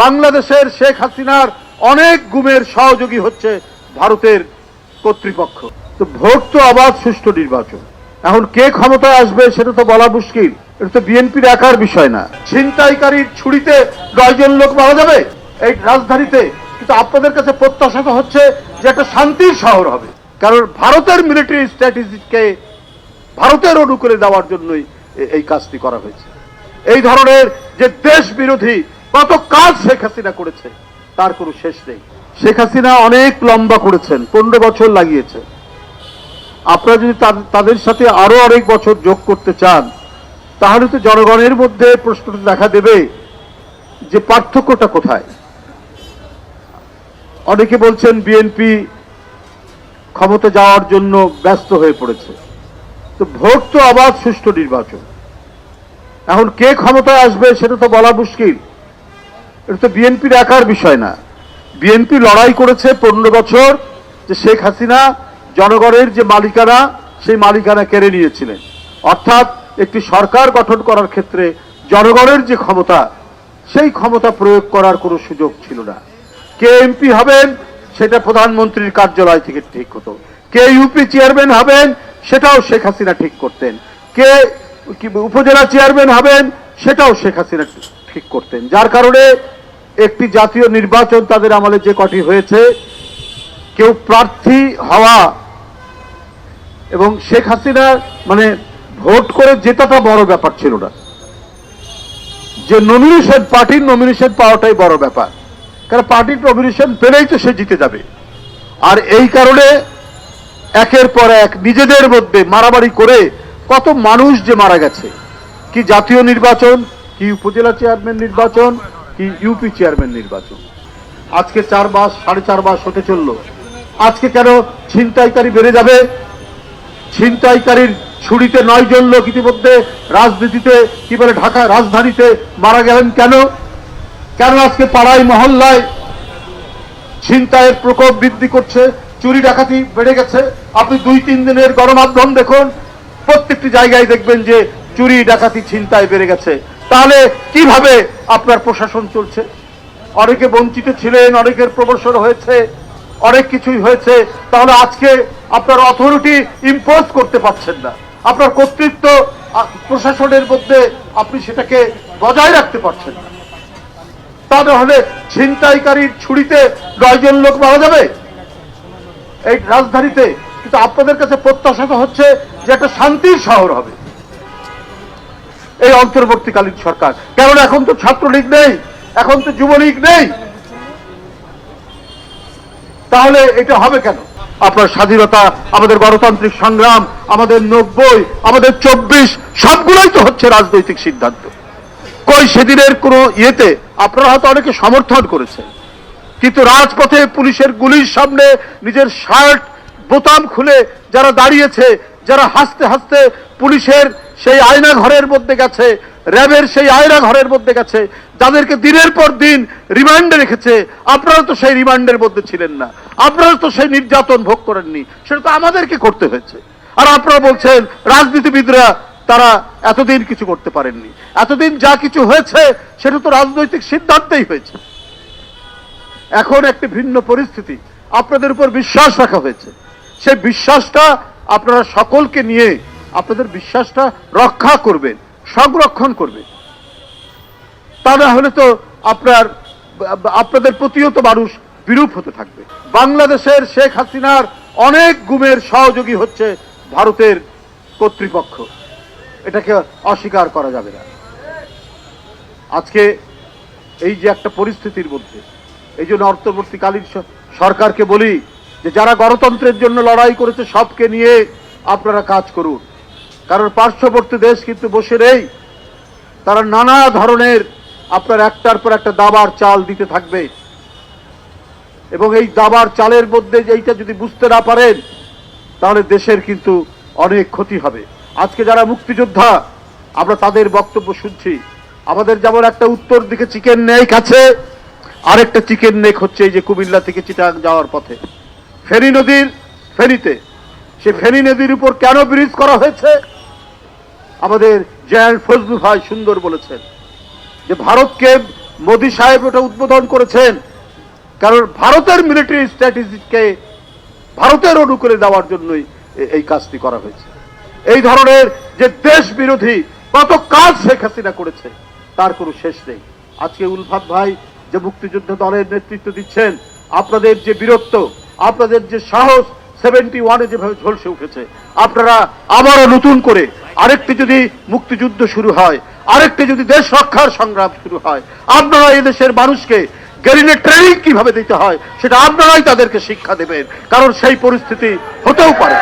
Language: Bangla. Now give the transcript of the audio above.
বাংলাদেশের শেখ হাসিনার অনেক গুমের সহযোগী হচ্ছে ভারতের কর্তৃপক্ষ। তো ভোট তো অবাধ সুষ্ঠু নির্বাচন। এখন কে ক্ষমতায় আসবে সেটা তো বলা মুশকিল। এটা তো বিএনপির একার বিষয় না। ছিনতাইকারীর ছুরিতে নয়জন লোক মারা যাবে? এই রাজধানীতে। কিন্তু আপনাদের কাছে প্রত্যাশা তো হচ্ছে যে একটা শান্তির শহর হবে। কারণ ভারতের মিলিটারি স্ট্র্যাটেজিকে ভারতের অনুকূলে দেওয়ার জন্যই এই কাজটি করা হয়েছে। এই ধরনের যে দেশ বিরোধী কত কাজ শেখ হাসিনা করেছে, তার কোনো শেষ নেই। শেখ হাসিনা অনেক লম্বা করেছেন, পনেরো বছর লাগিয়েছে। আপনারা যদি তাদের সাথে আরও অনেক বছর যোগ করতে চান, তাহলে তো জনগণের মধ্যে প্রশ্নটা দেখা দেবে যে পার্থক্যটা কোথায়। অনেকে বলছেন বিএনপি ক্ষমতা যাওয়ার জন্য ব্যস্ত হয়ে পড়েছে। তো ভোট তো আবার সুষ্ঠু নির্বাচন। এখন কে ক্ষমতায় আসবে সেটা তো বলা মুশকিল। এটা তো বিএনপির একার বিষয় না। বিএনপি লড়াই করেছে পনেরো বছর যে শেখ হাসিনা জনগণের যে মালিকানা, সেই মালিকানা কেড়ে নিয়েছিলেন। অর্থাৎ একটি সরকার গঠন করার ক্ষেত্রে জনগণের যে ক্ষমতা, সেই ক্ষমতা প্রয়োগ করার কোনো সুযোগ ছিল না। কে এমপি হবেন, সেটা প্রধানমন্ত্রীর কার্যালয় থেকে ঠিক হতো। কে ইউপি চেয়ারম্যান হবেন, সেটাও শেখ হাসিনা ঠিক করতেন। কে উপজেলা চেয়ারম্যান হবেন, সেটাও শেখ হাসিনা ঠিক করতেন। যার কারণে একটি জাতীয় নির্বাচন তাদের আমলে যে কটি হয়েছে, কেউ প্রার্থী হওয়া এবং শেখ হাসিনা মানে ভোট করে জেতাটা বড় ব্যাপার ছিল না। যে নমিনেশন পার্টির নমিনেশন পাওয়াটাই বড় ব্যাপার। কারণ পার্টির নমিনেশন পেলেই তো সে জিতে যাবে। আর এই কারণে একের পর এক নিজেদের মধ্যে মারামারি করে কত মানুষ যে মারা গেছে। কি জাতীয় নির্বাচন, কি উপজেলা চেয়ারম্যান নির্বাচন ইউপি চেয়ারম্যান নির্বাচন? আজকে চার মাস, সাড়ে চার মাস হতে চলল। আজকে কেন ছিনতাইকারী বেড়ে যাবে? ছিনতাইকারীর ছুরিতে নয় জন লোক ইতিমধ্যে। রাজনীতিতে, কি বলে, ঢাকা রাজধানীতে মারা গেলেন কেন? কেন আজকে পাড়ায়, মহল্লায় ছিনতাইয়ের প্রকোপ বৃদ্ধি করছে? চুরি ডাকাতি বেড়ে গেছে। আপনি দুই, তিন দিনের গণমাধ্যম দেখুন, প্রত্যেকটি জায়গায় দেখবেন যে চুরি, ডাকাতি, ছিনতাই বেড়ে গেছে। তাহলে কীভাবে আপনার প্রশাসন চলছে। অনেকে বঞ্চিত ছিলেন, অনেকের প্রমোশন হয়েছে, অনেক কিছুই হয়েছে। তাহলে আজকে আপনার অথরিটি ইম্পোজ করতে পারছেন না। আপনার কর্তৃত্ব প্রশাসনের মধ্যে আপনি সেটাকে বজায় রাখতে পারছেন না। তা না হলে ছিনতাইকারীর ছুরিতে নয়জন লোক মারা যাবে? এই রাজধানীতে, কিন্তু আপনাদের কাছে প্রত্যাশা হচ্ছে যে একটা শান্তির শহর হবে। এই অন্তর্বর্তীকালীন সরকার। কারণ এখন তো ছাত্রলীগ নেই, এখন তো যুবলীগ নেই। তাহলে এটা হবে কেন? আপনার স্বাধীনতা, আমাদের গণতান্ত্রিক সংগ্রাম, আমাদের নব্বই, আমাদের চব্বিশ, সবগুলোই তো হচ্ছে রাজনৈতিক সিদ্ধান্ত। কই সেদিনের কোনো ইয়েতে আপনারা হয়তো অনেকে সমর্থন করেছেন। কিন্তু রাজপথে পুলিশের গুলির সামনে নিজের শার্ট, বোতাম খুলে যারা দাঁড়িয়েছে, যারা হাসতে হাসতে পুলিশের সেই আয়না ঘরের মধ্যে গেছে, র্যাবের সেই আয়না ঘরের মধ্যে গেছে, যাদেরকে দিনের পর দিন রিমান্ডে রেখেছে, আপনারা তো সেই রিমান্ডের মধ্যে ছিলেন না। আপনারা তো সেই নির্যাতন ভোগ করেননি। সেটা তো আমাদেরকে করতে হয়েছে। আর আপনারা বলছেন, রাজনীতিবিদরা তারা এতদিন কিছু করতে পারেননি। এতদিন যা কিছু হয়েছে, সেটা তো রাজনৈতিক সিদ্ধান্তেই হয়েছে। এখন একটি ভিন্ন পরিস্থিতি। আপনাদের উপর বিশ্বাস রাখা হয়েছে। সেই বিশ্বাসটা আপনারা সকলকে নিয়ে আপনাদের বিশ্বাসটা রক্ষা করবেন, সংরক্ষণ করবেন। তা না হলে তো আপনার, আপনাদের প্রতিও তো মানুষ বিরূপ হতে থাকবে। বাংলাদেশের শেখ হাসিনার অনেক গুমের সহযোগী হচ্ছে ভারতের কর্তৃপক্ষ। এটাকে অস্বীকার করা যাবে না। আজকে এই যে একটা পরিস্থিতির মধ্যে, এই জন্য অন্তর্বর্তীকালীন সরকারকে বলি যে যারা গণতন্ত্রের জন্য লড়াই করেছে, সবকে নিয়ে আপনারা কাজ করুন। কারণ পার্শ্ববর্তী দেশ কিন্তু বসে নেই। তারা নানা ধরনের আপনার একটার পর একটা দাবার চাল দিতে থাকবে। এবং এই দাবার চালের মধ্যে এইটা যদি বুঝতে না পারেন, তাহলে দেশের কিন্তু অনেক ক্ষতি হবে। আজকে যারা মুক্তিযোদ্ধা, আমরা তাদের বক্তব্য শুনছি। আমাদের যেমন একটা উত্তর দিকে চিকেন নেক আছে, আরেকটা চিকেন নেক হচ্ছে এই যে কুমিল্লা থেকে চিটাং যাওয়ার পথে। ফেনী নদীর ফেনীতে। সে ফেনী নদীর উপর কেন ব্রিজ করা হয়েছে? আমাদের জেনারেল ফজলু ভাই সুন্দর বলেছেন যে ভারতকে মোদী সাহেব ওটা উদ্বোধন করেছেন। কারণ ভারতের মিলিটারি স্ট্র্যাটেজিকে ভারতের অনুকূলে দেওয়ার জন্যই এই কাজটি করা হয়েছে। এই ধরনের যে দেশ বিরোধী কত কাজ শেখ হাসিনা করেছে, তার কোনো শেষ নেই। আজকে উলফাত ভাই যে মুক্তিযুদ্ধ দলের নেতৃত্ব দিচ্ছেন, আপনাদের যে বীরত্ব, আপনাদের যে সাহস সেভেন্টি ওয়ানে যেভাবে ঝলসে উঠেছে, আপনারা আবারও নতুন করে আরেকটি যদি মুক্তিযুদ্ধ শুরু হয়, আরেকটি যদি দেশ রক্ষার সংগ্রাম শুরু হয়, আপনারা এই দেশের মানুষকে গেরিনে ট্রেনিং কীভাবে দিতে হয়, সেটা আপনারাই তাদেরকে শিক্ষা দেবেন, কারণ সেই পরিস্থিতি হতেও পারে।